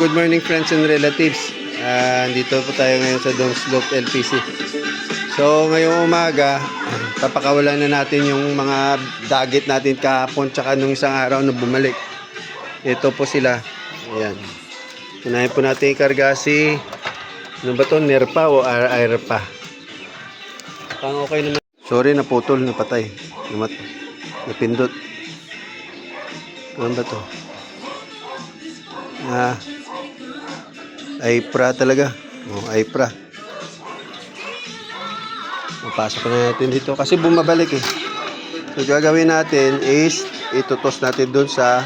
Good morning friends and relatives. Ah, dito po tayo ngayon sa Dong Slope LPC. So ngayong umaga, papakawalan na natin yung mga dagit natin kahapon tsaka nung isang araw na bumalik. Ito po sila. Ayan. Unahin po natin ikarga si ano ba to? Nerpa o Air Airpa? Pang okay naman. Sorry, naputol, napatay. Namat, napindot. Ano ba to? Ah, Aipra talaga. Oh, Aipra. Mapasok na natin dito kasi bumabalik eh. So gagawin natin is itutos natin doon sa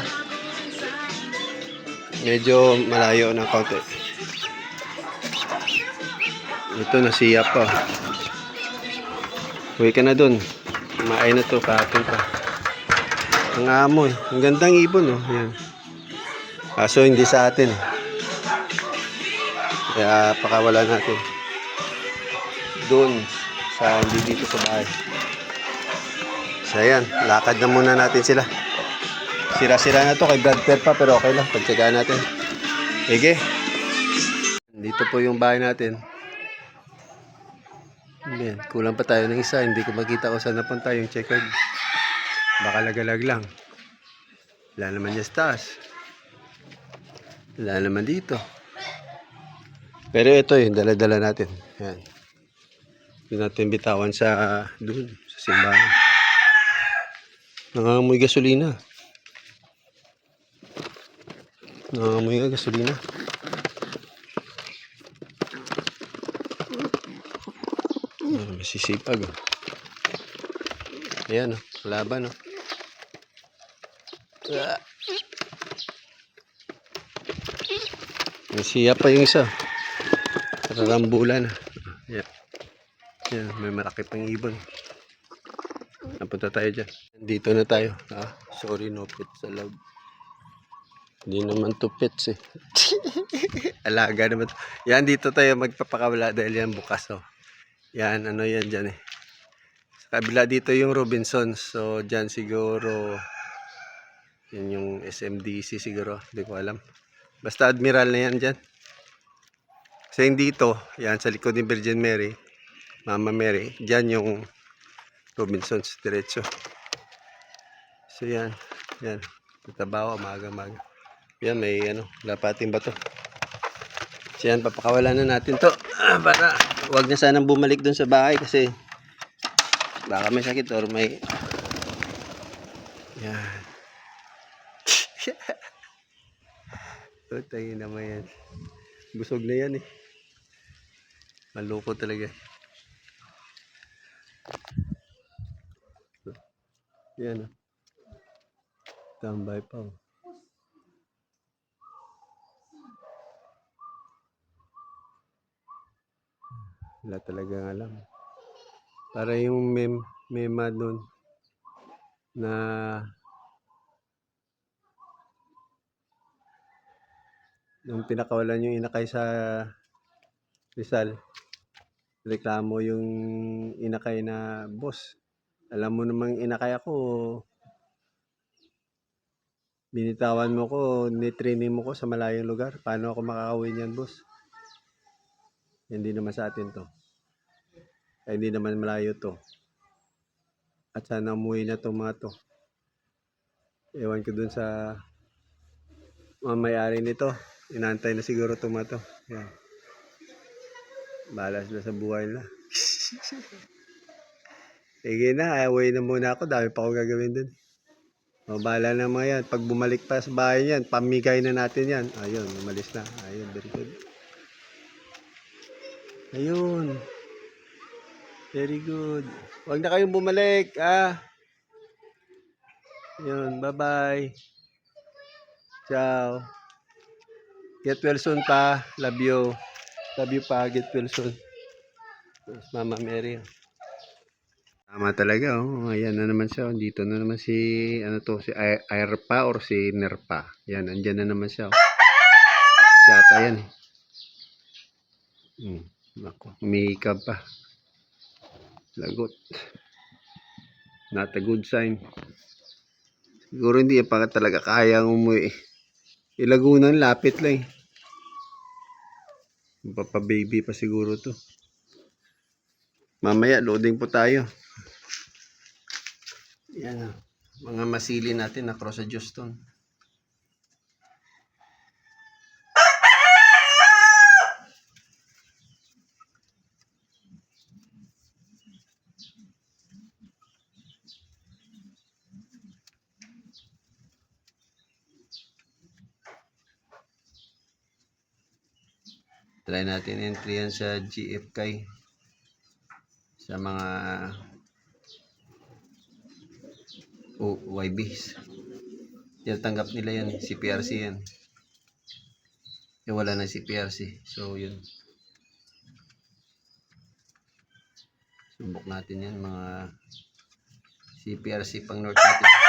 medyo malayo ng konti. Ito nasiya pa. Uwi ka na doon. Kumain na to kahapon pa. Ang amo eh. Ang gandang ibon oh. Yan. Kaso hindi sa atin eh. Kaya pakawala natin. Doon sa hindi dito sa bahay. So ayan, lakad na muna natin sila. Sira-sira na to kay Brad Pitt pa pero okay lang. Pagtsagaan natin. Sige. Dito po yung bahay natin. Ayan, kulang pa tayo ng isa. Hindi ko makita kung saan napunta yung checkered. Baka lagalag lang. Wala naman niya sa. Wala naman dito. Pero ito yung dala-dala natin. Yan. Hindi natin bitawan sa doon, sa simbahan. Nangangamoy gasolina. Nangangamoy nga gasolina. Ah, masisipag. Oh. Ayan, oh. laban. Oh. Ah. Nasiya pa yung isa. Rarambulan. Yan. Yan, may malaki pang ibon. Napunta tayo dyan. Dito na tayo. Ah, sorry, no pet sa loob. Hindi naman to pets eh. Alaga naman. to. Yan, dito tayo magpapakawala dahil yan bukas oh. Yan, ano yan dyan eh. Sa kabila dito yung Robinson. So, dyan siguro yan yung SMDC siguro. Hindi ko alam. Basta Admiral na yan dyan. Sa dito, yan sa likod ni Virgin Mary, Mama Mary, dyan yung Robinsons, diretso. So yan, yan. Tabaw, maga maga. Yan, may ano, lapating bato. So yan, papakawalan na natin to. Ah, para wag na sanang bumalik dun sa bahay kasi baka may sakit or may yan. Putay naman yan. Busog na yan eh. Maloko talaga. Yan oh. Tambay pa oh. Wala talagang alam. Para yung mem mema nun na nung pinakawalan yung inakay sa Rizal, reklamo yung inakay na boss. Alam mo namang inakay ako, binitawan mo ko, nitraining mo ko sa malayong lugar. Paano ako makakauwi niyan, boss? Hindi naman sa atin to. Ay, hindi naman malayo to. At sana umuwi na tong mga to. Ewan ko dun sa mga may-ari nito. Inantay na siguro itong mga to. Yan. Bahala sila sa buhay nila. Sige na, away na muna ako. Dami pa akong gagawin dun. O, bahala na mga yan. Pag bumalik pa sa bahay yan, pamigay na natin yan. Ayun, umalis na. Ayun, very good. Ayun. Very good. Huwag na kayong bumalik, ah. Ayun, bye-bye. Ciao. Get well soon pa. Love you. Love you pa. Get well soon. Yes, Mama Mary. Tama talaga, oh. Ayan na naman siya. Dito na naman si, ano to, si Airpa or si Nerpa. Yan, andyan na naman siya. Oh. Si ata yan. eh. Hmm. Ako, umihikab pa. Lagot. Not a good sign. Siguro hindi pa talaga kayang umuwi. Ilagunan, lapit lang eh. Papababy pa siguro to. Mamaya, loading po tayo. Yan. Mga masili natin na cross sa Houston. Try natin entry yan sa GFK. Sa mga o YBs. Yan, tanggap nila yan. eh. CPRC yan. Eh, wala na CPRC. So, yun. Subok natin yan, mga CPRC pang North natin.